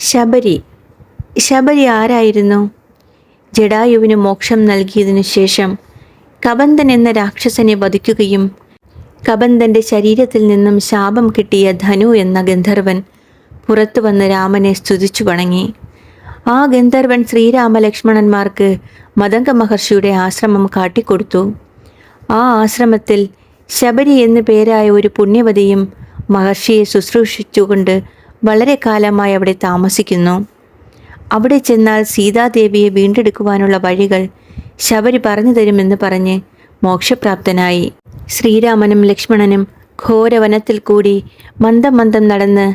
ശബരി. ശബരി ആരായിരുന്നു? ജഡായുവിന് മോക്ഷം നൽകിയതിനു ശേഷം കബന്ധൻ എന്ന രാക്ഷസനെ വധിക്കുകയും കബന്ധന്റെ ശരീരത്തിൽ നിന്നും ശാപം കിട്ടിയ ധനു എന്ന ഗന്ധർവൻ പുറത്തു വന്ന് രാമനെ സ്തുതിച്ചു വണങ്ങി. ആ ഗന്ധർവൻ ശ്രീരാമലക്ഷ്മണന്മാർക്ക് മദംഗ മഹർഷിയുടെ ആശ്രമം കാട്ടിക്കൊടുത്തു. ആ ആശ്രമത്തിൽ ശബരി എന്നു പേരായ ഒരു പുണ്യവതിയും മഹർഷിയെ ശുശ്രൂഷിച്ചുകൊണ്ട് വളരെ കാലമായി അവിടെ താമസിക്കുന്നു. അവിടെ ചെന്നാൽ സീതാദേവിയെ വീണ്ടെടുക്കുവാനുള്ള വഴികൾ ശബരി പറഞ്ഞു തരുമെന്ന് പറഞ്ഞ് മോക്ഷപ്രാപ്തനായി. ശ്രീരാമനും ലക്ഷ്മണനും ഘോരവനത്തിൽ കൂടി മന്ദം മന്ദം നടന്ന്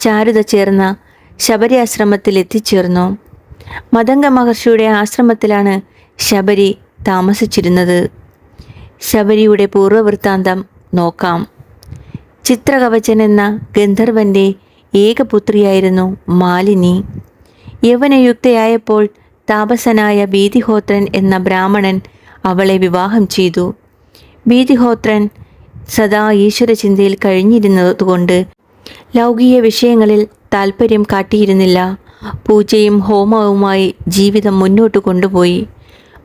ചാരുത ചേർന്ന ശബരി ആശ്രമത്തിൽ എത്തിച്ചേർന്നു. മതംഗ മഹർഷിയുടെ ആശ്രമത്തിലാണ് ശബരി താമസിച്ചിരുന്നത്. ശബരിയുടെ പൂർവവൃത്താന്തം നോക്കാം. ചിത്രകവചൻ എന്ന ഗന്ധർവന്റെ ഏകപുത്രിയായിരുന്നു മാലിനി. യൗവനയുക്തയായപ്പോൾ താപസനായ ഭീതിഹോത്രൻ എന്ന ബ്രാഹ്മണൻ അവളെ വിവാഹം ചെയ്തു. ഭീതിഹോത്രൻ സദാ ഈശ്വരചിന്തയിൽ കഴിഞ്ഞിരുന്നതുകൊണ്ട് ലൗകിക വിഷയങ്ങളിൽ താൽപ്പര്യം കാട്ടിയിരുന്നില്ല. പൂജയും ഹോമവുമായി ജീവിതം മുന്നോട്ട് കൊണ്ടുപോയി.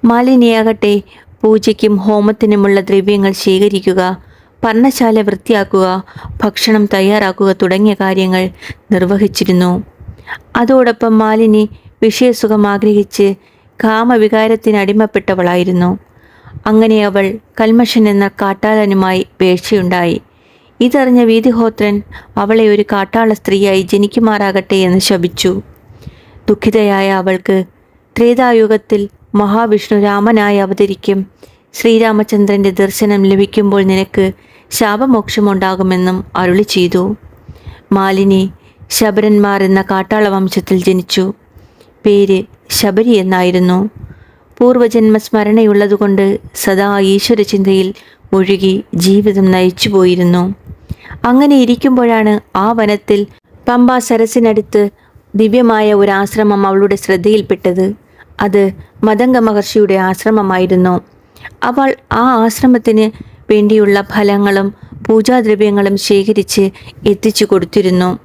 മാലിനിയാകട്ടെ പൂജയ്ക്കും ഹോമത്തിനുമുള്ള ദ്രവ്യങ്ങൾ ശേഖരിക്കുക പർണശാല വൃത്തിയാക്കുക ഭക്ഷണം തയ്യാറാക്കുക തുടങ്ങിയ കാര്യങ്ങൾ നിർവഹിച്ചിരുന്നു. അതോടൊപ്പം മാലിനി വിഷയസുഖം ആഗ്രഹിച്ച് കാമവികാരത്തിന് അടിമപ്പെട്ടവളായിരുന്നു. അങ്ങനെ അവൾ കൽമഷൻ എന്ന കാട്ടാളനുമായി വേഴ്ചയുണ്ടായി ഇതറിഞ്ഞ വീതിഹോത്രൻ അവളെ ഒരു കാട്ടാള സ്ത്രീയായി ജനിക്കുമാറാകട്ടെ എന്ന് ശപിച്ചു. ദുഃഖിതയായ അവൾക്ക് ത്രേതായുഗത്തിൽ മഹാവിഷ്ണു രാമനായി അവതരിക്കും. ശ്രീരാമചന്ദ്രന്റെ ദർശനം ലഭിക്കുമ്പോൾ നിനക്ക് ശാപമോക്ഷമുണ്ടാകുമെന്നും അരുളി ചെയ്തു. മാലിനി ശബരന്മാർ എന്ന കാട്ടാള വംശത്തിൽ ജനിച്ചു. പേര് ശബരി എന്നായിരുന്നു. പൂർവജന്മ സ്മരണയുള്ളതുകൊണ്ട് സദാ ഈശ്വര ചിന്തയിൽ മുഴുകി ജീവിതം നയിച്ചു പോയിരുന്നു. അങ്ങനെ ഇരിക്കുമ്പോഴാണ് ആ വനത്തിൽ പമ്പാ സരസിനടുത്ത് ദിവ്യമായ ഒരു ആശ്രമം അവളുടെ ശ്രദ്ധയിൽപ്പെട്ടത്. അത് മദംഗ മഹർഷിയുടെ ആശ്രമമായിരുന്നു. അവൾ ആ ആശ്രമത്തിന് വേണ്ടിയുള്ള ഫലങ്ങളും പൂജാദ്രവ്യങ്ങളും ശേഖരിച്ച് എത്തിച്ചു കൊടുത്തിരുന്നു.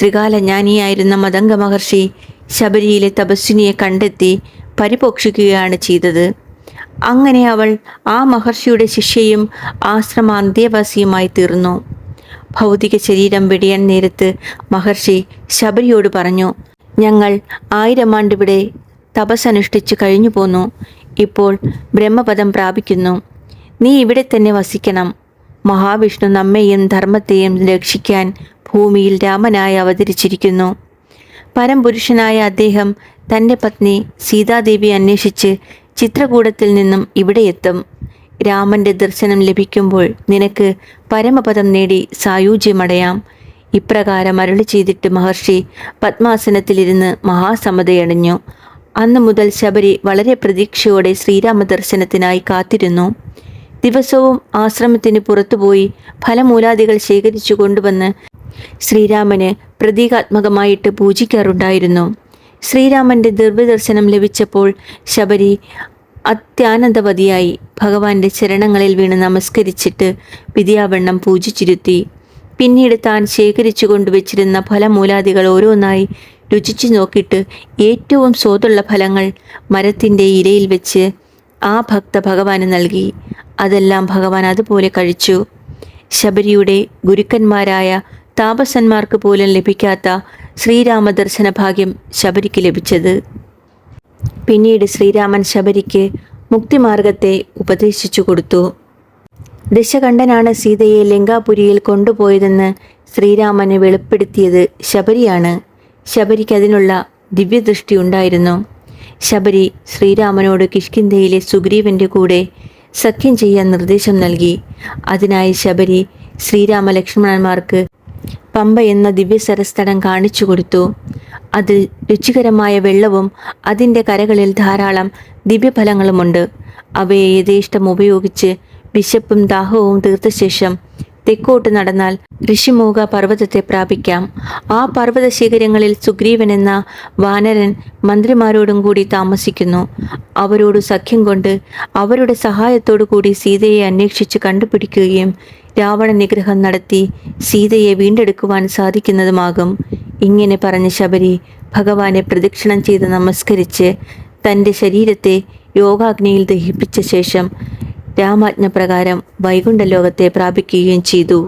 ത്രികാലജ്ഞാനിയായിരുന്ന മദംഗ മഹർഷി ശബരിയിലെ തപസ്വിനിയെ കണ്ടെത്തി പരിപോഷിക്കുകയാണ് ചെയ്തത്. അങ്ങനെ അവൾ ആ മഹർഷിയുടെ ശിഷ്യയും ആശ്രമ അന്ത്യവാസിയുമായി തീർന്നു. ഭൗതിക ശരീരം വെടിയാൻ നേരത്ത് മഹർഷി ശബരിയോട് പറഞ്ഞു ഞങ്ങൾ ആയിരം ആണ്ടിവിടെ തപസ്സനുഷ്ഠിച്ചു കഴിഞ്ഞു പോന്നു ഇപ്പോൾ ബ്രഹ്മപദം പ്രാപിക്കുന്നു. നീ ഇവിടെ തന്നെ വസിക്കണം. മഹാവിഷ്ണു നമ്മെയും ധർമ്മത്തെയും രക്ഷിക്കാൻ ഭൂമിയിൽ രാമനായി അവതരിച്ചിരിക്കുന്നു. പരംപുരുഷനായ അദ്ദേഹം തന്റെ പത്നി സീതാദേവി അന്വേഷിച്ച് ചിത്രകൂടത്തിൽ നിന്നും ഇവിടെ എത്തും. രാമന്റെ ദർശനം ലഭിക്കുമ്പോൾ നിനക്ക് പരമപദം നേടി സായുജ്യമടയാം. ഇപ്രകാരം അരുളി ചെയ്തിട്ട് മഹർഷി പത്മാസനത്തിലിരുന്ന് മഹാസമതയണിഞ്ഞു അന്നു മുതൽ ശബരി വളരെ പ്രതീക്ഷയോടെ ശ്രീരാമദർശനത്തിനായി കാത്തിരുന്നു. ദിവസവും ആശ്രമത്തിന് പുറത്തുപോയി ഫലമൂലാദികൾ ശേഖരിച്ചു കൊണ്ടുവന്ന് ശ്രീരാമന് പ്രതീകാത്മകമായിട്ട് പൂജിക്കാറുണ്ടായിരുന്നു. ശ്രീരാമന്റെ ദീർഘദർശനം ലഭിച്ചപ്പോൾ ശബരി അത്യാനന്ദവതിയായി ഭഗവാന്റെ ചരണങ്ങളിൽ വീണ് നമസ്കരിച്ചിട്ട് വിദ്യാവണ്ണം പൂജിച്ചിരുത്തി. പിന്നീട് താൻ ശേഖരിച്ചു കൊണ്ടുവച്ചിരുന്ന ഫലമൂലാദികൾ ഓരോന്നായി രുചിച്ചു നോക്കിയിട്ട് ഏറ്റവും സ്വാദുള്ള ഫലങ്ങൾ മരത്തിന്റെ ഇരയിൽ വെച്ച് ആ ഭക്ത ഭഗവാന് നൽകി. അതെല്ലാം ഭഗവാൻ അതുപോലെ കഴിച്ചു. ശബരിയുടെ ഗുരുക്കന്മാരായ താപസന്മാർക്ക് പോലും ലഭിക്കാത്ത ശ്രീരാമദർശന ഭാഗ്യം ശബരിക്ക് ലഭിച്ചത്. പിന്നീട് ശ്രീരാമൻ ശബരിക്ക് മുക്തിമാർഗത്തെ ഉപദേശിച്ചു കൊടുത്തു. ദശകണ്ഠനാണ് സീതയെ ലങ്കാപുരിയിൽ കൊണ്ടുപോയതെന്ന് ശ്രീരാമന് വെളിപ്പെടുത്തിയത് ശബരിയാണ്. ശബരിക്ക് അതിനുള്ള ദിവ്യദൃഷ്ടി ഉണ്ടായിരുന്നു. ശബരി ശ്രീരാമനോട് കിഷ്കിന്ധയിലെ സുഗ്രീവന്റെ കൂടെ സഖ്യം ചെയ്യാൻ നിർദ്ദേശം നൽകി. അതിനായി ശബരി ശ്രീരാമ ലക്ഷ്മണന്മാർക്ക് പമ്പ എന്ന ദിവ്യ സരസ്ഥലം കാണിച്ചു കൊടുത്തു. അതിൽ രുചികരമായ വെള്ളവും അതിന്റെ കരകളിൽ ധാരാളം ദിവ്യഫലങ്ങളുമുണ്ട്. അവയെ യഥേഷ്ടം ഉപയോഗിച്ച് വിശപ്പും ദാഹവും തീർത്ത ശേഷം തെക്കോട്ട് നടന്നാൽ ഋഷിമൂക പർവതത്തെ പ്രാപിക്കാം. ആ പർവത ശിഖരങ്ങളിൽ സുഗ്രീവൻ എന്ന വാനരൻ മന്ത്രിമാരോടും കൂടി താമസിക്കുന്നു. അവരോട് സഖ്യം കൊണ്ട് അവരുടെ സഹായത്തോടു കൂടി സീതയെ അന്വേഷിച്ച് കണ്ടുപിടിക്കുകയും രാവണ നിഗ്രഹം നടത്തി സീതയെ വീണ്ടെടുക്കുവാൻ സാധിക്കുന്നതുമാകും. ഇങ്ങനെ പറഞ്ഞ ശബരി ഭഗവാനെ പ്രദക്ഷിണം ചെയ്ത് നമസ്കരിച്ച് തന്റെ ശരീരത്തെ യോഗാഗ്നിയിൽ ദഹിപ്പിച്ച ശേഷം രാമാജ്ഞ വൈകുണ്ഠലോകത്തെ വൈകുണ്ഠ ലോകത്തെ പ്രാപിക്കുകയും ചെയ്തു.